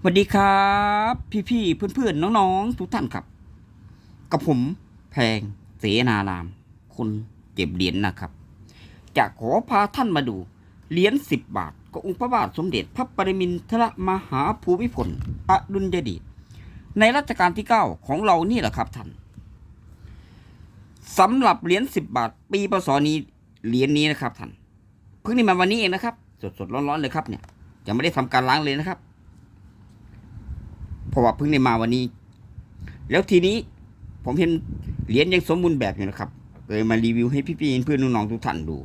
สวัสดีครับ พี่ๆเพื่อนๆน้องๆ ทุกท่านครับ กับผมแพงเสนาราม คนเก็บเหรียญนะครับ จะขอพาท่านมาดูเหรียญสิบบาทขององค์พระบาทสมเด็จพระปรมินทรมหาภูมิพลอดุลยเดชในรัชกาลที่เก้าของเรานี่แหละครับท่านสำหรับเหรียญสิบบาท ปีพศนี้เหรียญนี้นะครับท่านเพิ่งนี่มาวันนี้เองนะครับ สดๆร้อนๆเลยครับเนี่ยยังไม่ได้ทำการล้างเลยนะครับ เพราะว่าเพิ่งได้มาวันนี้ แล้วทีนี้ผมเห็นเหรียญยังสมบูรณ์แบบอยู่นะครับเลยมารีวิวให้พี่ๆเพื่อนน้องๆทุกท่านดู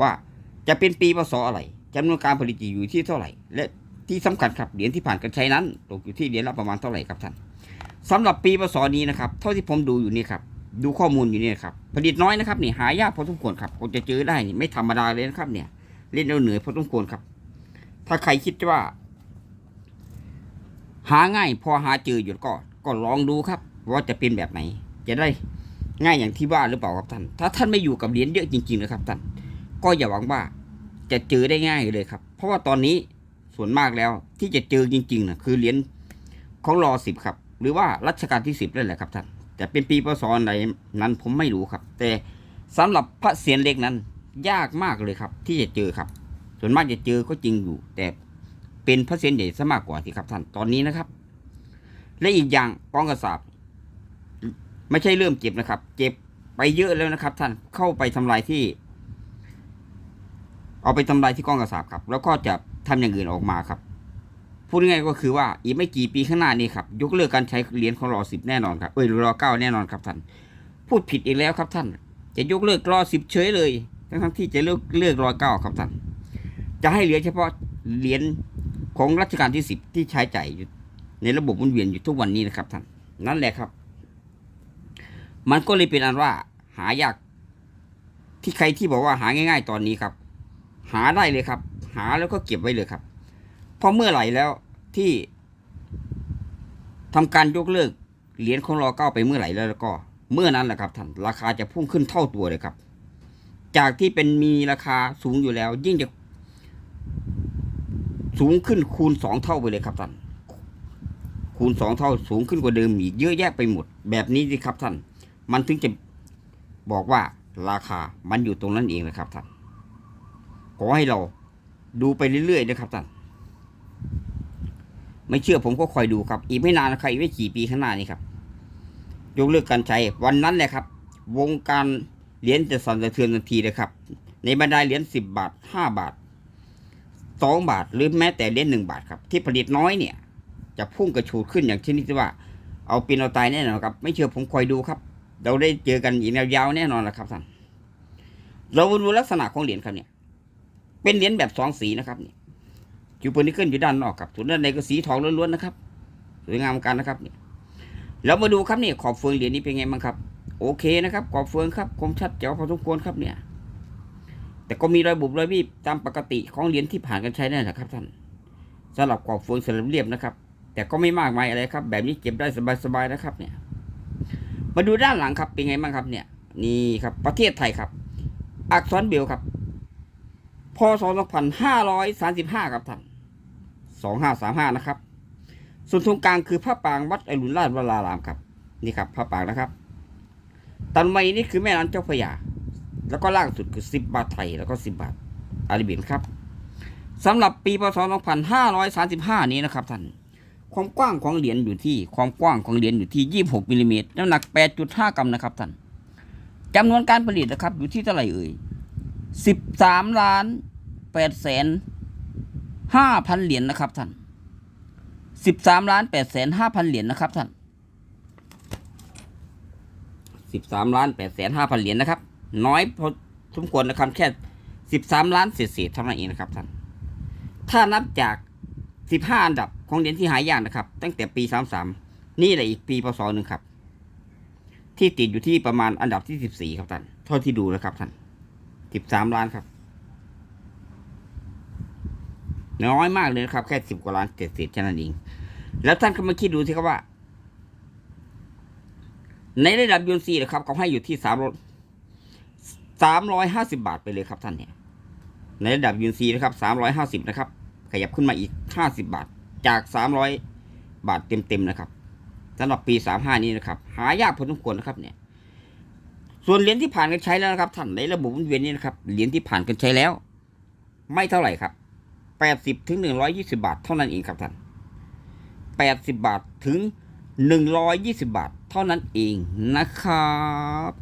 ว่าจะเป็นปีพศอะไรจำนวนการผลิตอยู่ที่เท่าไหร่ และที่สำคัญครับเหรียญที่ผ่านการใช้นั้นตกอยู่ที่เหรียญละประมาณเท่าไหร่ครับท่านสำหรับปีพศนี้นะครับเท่าที่ผมดูอยู่นี่ครับดูข้อมูลอยู่นี่ครับผลิตน้อยนะครับนี่หายากพอสมควรครับผมจะเจอได้นี่ไม่ธรรมดาเลยนะครับเนี่ยเล่นเอาเหนื่อยพอสมควรครับ ถ้าใครคิดว่า หาง่ายพอหาเจออยู่ก็ ก็ลองดูครับ ว่าจะเป็นแบบไหน จะได้ง่ายอย่างที่ว่าหรือเปล่าครับท่าน ถ้าท่านไม่อยู่กับเหรียญเยอะจริงๆนะครับท่าน ก็อย่าหวังว่าจะเจอได้ง่ายเลยครับ เพราะว่าตอนนี้ส่วนมากแล้วที่จะเจอจริงๆนะคือเหรียญของรอสิบครับ หรือว่ารัชกาลที่สิบนั่นแหละครับท่านแต่เป็นปีพศอะไรนั้นผมไม่รู้ครับ แต่สำหรับพระเศียรเล็กนั้น ยากมากเลยครับ ที่จะเจอครับ ส่วนมากจะเจอก็จริงอยู่ แต่ เป็นพระเศียรใหญ่ซะมากกว่าสิครับท่านตอนนี้นะครับ และอีกอย่างกองกระสาบไม่ใช่เริ่มเจ็บนะครับเจ็บไปเยอะแล้วนะครับ ท่านเข้าไปทำลายที่ เอาไปทำลายที่กองกระสาบครับ แล้วก็จะทำอย่างอื่นออกมาครับพูดง่ายก็คือว่าอีกไม่กี่ปีข้างหน้านี้ครับยกเลิกการใช้เหรียญของรอสิบแน่นอนครับเอ้ยรอเก้าแน่นอนครับท่านพูดผิดอีกแล้วครับท่าน จะยกเลิกรอสิบเฉยเลยทั้งที่จะเลิกเลิกรอเก้าครับท่าน จะให้เหลือเฉพาะเหรียญ ของรัชกาลที่สิบที่ใช้จ่ายอยู่ในระบบหมุนเวียนอยู่ทุกวันนี้นะครับท่านนั่นแหละครับ มันก็เลยเป็นอันว่าหายากที่ใครที่บอกว่าหาง่าย ๆ ตอนนี้ครับ หาได้เลยครับ หาแล้วก็เก็บไว้เลยครับพราะเมื่อไหร่แล้วที่ทำการยกเลิกเหรียญของรอเก้าไปเมื่อไหร่แล้วก็ เมื่อนั้นแหละครับท่านราคาจะพุ่งขึ้นเท่าตัวเลยครับ จากที่เป็นมีราคาสูงอยู่แล้ว ยิ่งจะ สูงขึ้นคูณสองเท่าไปเลยครับท่านคูณสองเท่าสูงขึ้นกว่าเดิมอีกเยอะแยะไปหมด แบบนี้สิครับท่าน มันถึงจะบอกว่าราคามันอยู่ตรงนั้นเองนะครับท่านขอให้เราดูไปเรื่อยๆนะครับท่านไม่เชื่อผมก็คอยดูครับ อีกไม่นานนะครับอีกไม่กี่ปีข้างหน้านี้ครับยกเลิกการใช้วันนั้นแหละครับ วงการเหรียญจะสั่นสะเทือนทันทีเลยครับ ในบรรดาเหรียญสิบบาทห้าบาท สองบาท หรือแม้แต่เหรียญหนึ่งบาทครับ ที่ผลิตน้อยเนี่ย จะพุ่งกระฉูดขึ้นอย่างชนิดที่ว่า เอาป็นเอาตายแน่นอนครับ ไม่เชื่อผมคอยดูครับ เราได้เจอกันอีกยาวๆแน่นอนละครับท่านเราดูลักษณะของเหรียญครับเนี่ย เป็นเหรียญแบบสองสีนะครับเนี่ยจูเปอร์นิเกิลอยู่ด้านนอกครับส่วนด้านในก็สีทองล้วนๆนะครับสวยงามกันนะครับเนี่ยเรามาดูครับเนี่ยขอบเฟืองเหรียญนี้เป็นไงบ้างครับ โอเคนะครับ ขอบเฟืองครับคมชัดแจ๋วพอสมควรครับเนี่ย แต่ก็มีรอยบุบรอยบีบตามปกติของเหรียญที่ผ่านการใช้นั่นแหละครับท่านสำหรับขอบฟืองสลับเรียบนะครับ แต่ก็ไม่มากมายอะไรครับ แบบนี้เก็บได้สบายๆนะครับ เนี่ย มาดูด้านหลังครับเป็นไงบ้างครับ เนี่ย นี่ครับประเทศไทยครับ อักษรเบลครับพศ2535 ครับท่าน2535 นะครับ ส่วนตรงกลางคือพระปรางวัดอรุณราชวรารามครับ นี่ครับพระปรางนะครับ ตันไม้นี่คือแม่น้ำเจ้าพระยา แล้วก็ล่างสุดคือ 10 บาทไทย แล้วก็ 10 บาทอาริเบียนครับสำหรับปีพศ 2535 นี้นะครับท่าน ความกว้างของเหรียญอยู่ที่ ความกว้างของเหรียญอยู่ที่ 26มิลลิเมตรน้ำหนัก 8.5 กรัมนะครับท่านจำนวนการผลิตนะครับอยู่ที่เท่าไหร่เอ่ย 13 ล้าน8แสน5พันเหรียญนะครับท่าน 13ล้าน8แสน5พันเหรียญนะครับท่าน 13ล้าน8แสน5พันเหรียญนะครับ น้อยพอสมควรนะครับแค่13ล้านเศษๆเท่านั้นเองนะครับท่านถ้านับจาก15อันดับของเหรียญที่หายากนะครับ ตั้งแต่ปี33นี่แหละอีกปีพศหนึ่งครับ ที่ติดอยู่ที่ประมาณอันดับที่14ครับท่านเท่าที่ดูนะครับท่าน13ล้านครับ น้อยมากเลยนะครับ แค่10กว่าล้านเศษๆแค่นั้นเองแล้วท่านก็มาคิดดูสิครับว่า ในระดับยูนซีนะครับเขาให้อยู่ที่สาม ร้อยสามร้อยห้าสิบาทไปเลยครับท่านเนี่ยในระดับยูนซีนะครับสามร้อยห้าสิบนะครับ ขยับขึ้นมาอีกห้าสิบาท จากสามร้อยบาทเต็มๆนะครับสำหรับปีสามห้านี้นะครับ หายากพอสมควรนะครับเนี่ย ส่วนเหรียญที่ผ่านการใช้แล้วนะครับท่านในระบบหมุนเวียนนี้นะครับ เหรียญที่ผ่านการใช้แล้ว ไม่เท่าไหร่ครับแปดสิบถึงหนึ่งร้อยี่สิบาทเท่านั้นเองครับท่านแปดสิบบาทถึงหนึ่งร้อยยี่สิบาท เท่านั้นเองนะครับ